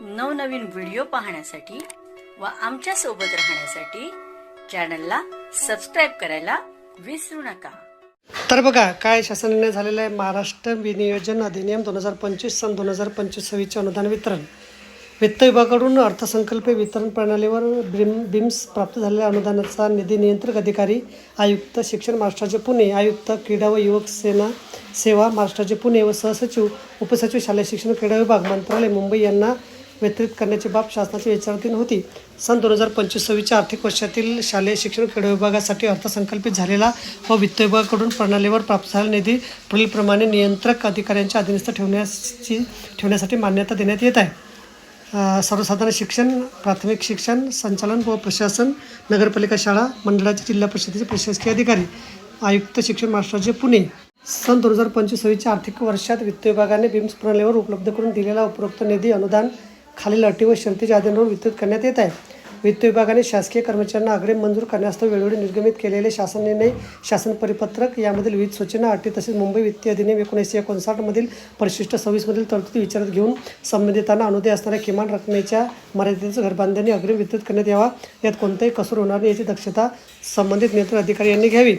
नवनवीन व्हिडिओ पाहण्यासाठी व आमच्यासोबत राहण्यासाठी चॅनलला सबस्क्राईब करायला विसरू नका. तर बघा काय शासनाने झालेलं आहे? महाराष्ट्र विनियोजन अधिनियम दोन हजार पंचवीस सन दोन हजार पंचवीस सव्वीसचे अनुदान वितरण. वित्त विभागाकडून अर्थसंकल्प वितरण प्रणालीवर बिम बिम्स प्राप्त झालेल्या अनुदानाचा निधी नियंत्रक अधिकारी आयुक्त शिक्षण महाराष्ट्राचे पुणे आयुक्त क्रीडा व युवक सेना सेवा महाराष्ट्राचे पुणे व सहसचिव उपसचिव शालेय शिक्षण क्रीडा विभाग मंत्रालय मुंबई यांना वितरित करण्याची बाब शासनाच्या विचाराधीन होती. सन दोन हजार पंचवीस सव्वीसच्या आर्थिक वर्षातील शालेय शिक्षण क्रीडा विभागासाठी अर्थसंकल्पित झालेला व वित्त विभागाकडून प्रणालीवर प्राप्त झालेला निधी पुढीलप्रमाणे नियंत्रक अधिकाऱ्यांच्या अधीनस्थ ठेवण्याची ठेवण्यासाठी मान्यता देण्यात येत आहे. सर्वसाधारण शिक्षण प्राथमिक शिक्षण संचालन व प्रशासन नगरपालिका शाळा मंडळाचे जिल्हा परिषदेचे प्रशासकीय अधिकारी आयुक्त शिक्षण महाराष्ट्राचे पुणे. सन दोन हजार पंचवीस सव्वीसच्या आर्थिक वर्षात वित्त विभागाने बिम्स प्रणालीवर उपलब्ध करून दिलेला उपरोक्त निधी अनुदान खालील अटी व शर्तीच्या आधारावर वितरित करण्यात येत आहे. वित्त विभागाने शासकीय कर्मचाऱ्यांना अग्रिम मंजूर करण्यास वेळोवेळी निर्गमित केलेले शासन निर्णय शासन परिपत्रक यामधील विविध सूचना अटी तसेच मुंबई वित्तीय अधिनियम एकोणीसशे एकोणसाठमधील परिशिष्ट सव्वीसमधील तरतुदी विचारात घेऊन संबंधितांना अनुदय असणाऱ्या किमान रकमेच्या मर्यादेचं घरबांधणी अग्रिम वितरित करण्यात यावा. यात कोणताही कसूर होणार नाही याची दक्षता संबंधित नियंत्रण अधिकारी यांनी घ्यावी.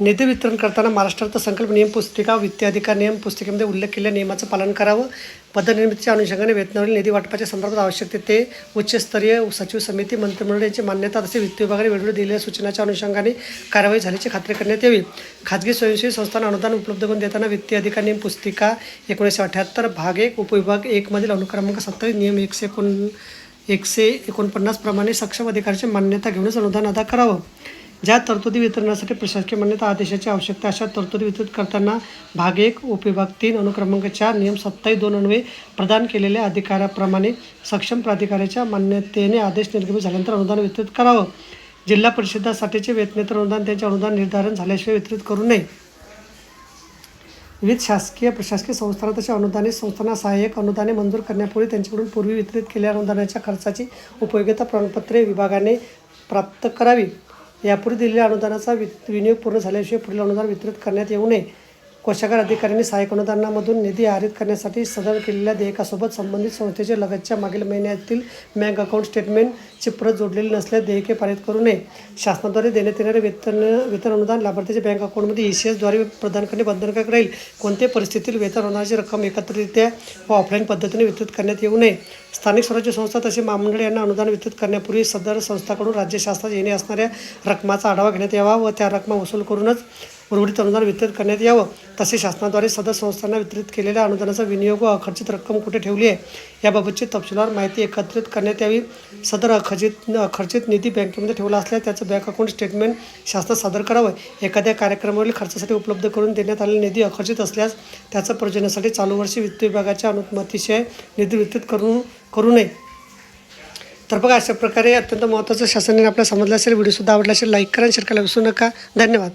निधी वितरण करताना महाराष्ट्रात संकल्प नियम पुस्तिका वित्तीय अधिकार नियम पुस्तिकेमध्ये उल्लेख केलेल्या नियमाचं पालन करावं. पदनिर्मितीच्या अनुषंगाने वेतनावरील निधी वाटपाच्या संदर्भात आवश्यक ते उच्चस्तरीय सचिव समिती मंत्रिमंडळ यांची मान्यता तसे वित्त विभागाने वेळोवेळी दिलेल्या सूचनाच्या अनुषंगाने कारवाई झाल्याची खात्री करण्यात यावी. खाजगी स्वयंसेवी संस्थांना अनुदान उपलब्ध करून देताना वित्तीय अधिकार नियम पुस्तिका एकोणीसशे अठ्याहत्तर भाग एक उपविभाग एकमधील अनुक्रमांक सत्तावीस नियम एकशे एकोण एकशे एकोणपन्नास प्रमाणे सक्षम अधिकाऱ्याची मान्यता घेऊनच अनुदान अदा करावं. ज्या तरतुदी वितरणासाठी प्रशासकीय मान्यता आदेशाची आवश्यकता अशा तरतुदी वितरित करताना भाग एक उपविभाग तीन अनुक्रमांक चार नियम सत्तावीस दोन अन्वे प्रदान केलेल्या अधिकाराप्रमाणे सक्षम प्राधिकाऱ्याच्या मान्यतेने आदेश निर्गमित झाल्यानंतर अनुदान वितरित करावं. जिल्हा परिषदासाठीचे वेतनेतर अनुदान त्यांचे अनुदान निर्धारण झाल्याशिवाय वितरित करू नये. विविध शासकीय प्रशासकीय संस्थांना तसे अनुदानित संस्थांना सहाय्यक अनुदाने मंजूर करण्यापूर्वी त्यांच्याकडून पूर्वी वितरित केलेल्या अनुदानाच्या खर्चाची उपयोगिता प्रमाणपत्रे विभागाने प्राप्त करावी. यापूर्वी दिलेल्या अनुदानाचा वि विनियोग पूर्ण झाल्याशिवाय पुढील अनुदान वितरित करण्यात येऊ नये. कोषागार अधिकाऱ्यांनी सहाय्यक अनुदानामधून निधी आरित करण्यासाठी सदर केलेल्या देयकासोबत संबंधित संस्थेचे लगतच्या मागील महिन्यातील बँक अकाउंट स्टेटमेंटची प्रत जोडलेली नसल्यास देयके पारित करू नये. शासनाद्वारे देण्यात येणारे वेतन वेतन अनुदान लाभार्थीच्या बँक अकाउंटमध्ये ई सी एसद्वारे प्रदान करणे बंधनकारक राहील. कोणत्याही परिस्थितीत वेतन अनुदानाची रक्कम एकत्रितरित्या व ऑफलाईन पद्धतीने वितरित करण्यात येऊ नये. स्थानिक स्वराज्य संस्था तसे महामंडळ यांना अनुदान वितरित करण्यापूर्वी सदर संस्थाकडून राज्य शासनात येणे असणाऱ्या रकमाचा आढावा घेण्यात यावा व त्या रकमा वसूल करूनच उर्वरित अनुदान वितरित करण्यात यावं. तसे शासनाद्वारे सदर संस्थांना वितरित केलेल्या अनुदानाचा विनियोग व अखर्चित रक्कम कुठे ठेवली आहे? याबाबतची तपशीलवार माहिती एकत्रित करण्यात यावी. सदर अखर्चित अखर्चित निधी बँकेमध्ये ठेवला असल्यास त्याचं बँक अकाउंट स्टेटमेंट शासनात सादर करावं. एखाद्या कार्यक्रमावरील खर्चासाठी उपलब्ध करून देण्यात आलेला निधी अखर्चित असल्यास त्याचं प्रयोजनासाठी चालू वर्षी वित्त विभागाच्या अनुमतीशिवाय निधी वितरित करू करू नये. तर बघा अशा प्रकारे अत्यंत महत्त्वाचं शासनाने आपल्याला समजलं असेल. व्हिडिओसुद्धा आवडला असेल लाईक करा आणि शेअर करायला विसरू नका. धन्यवाद.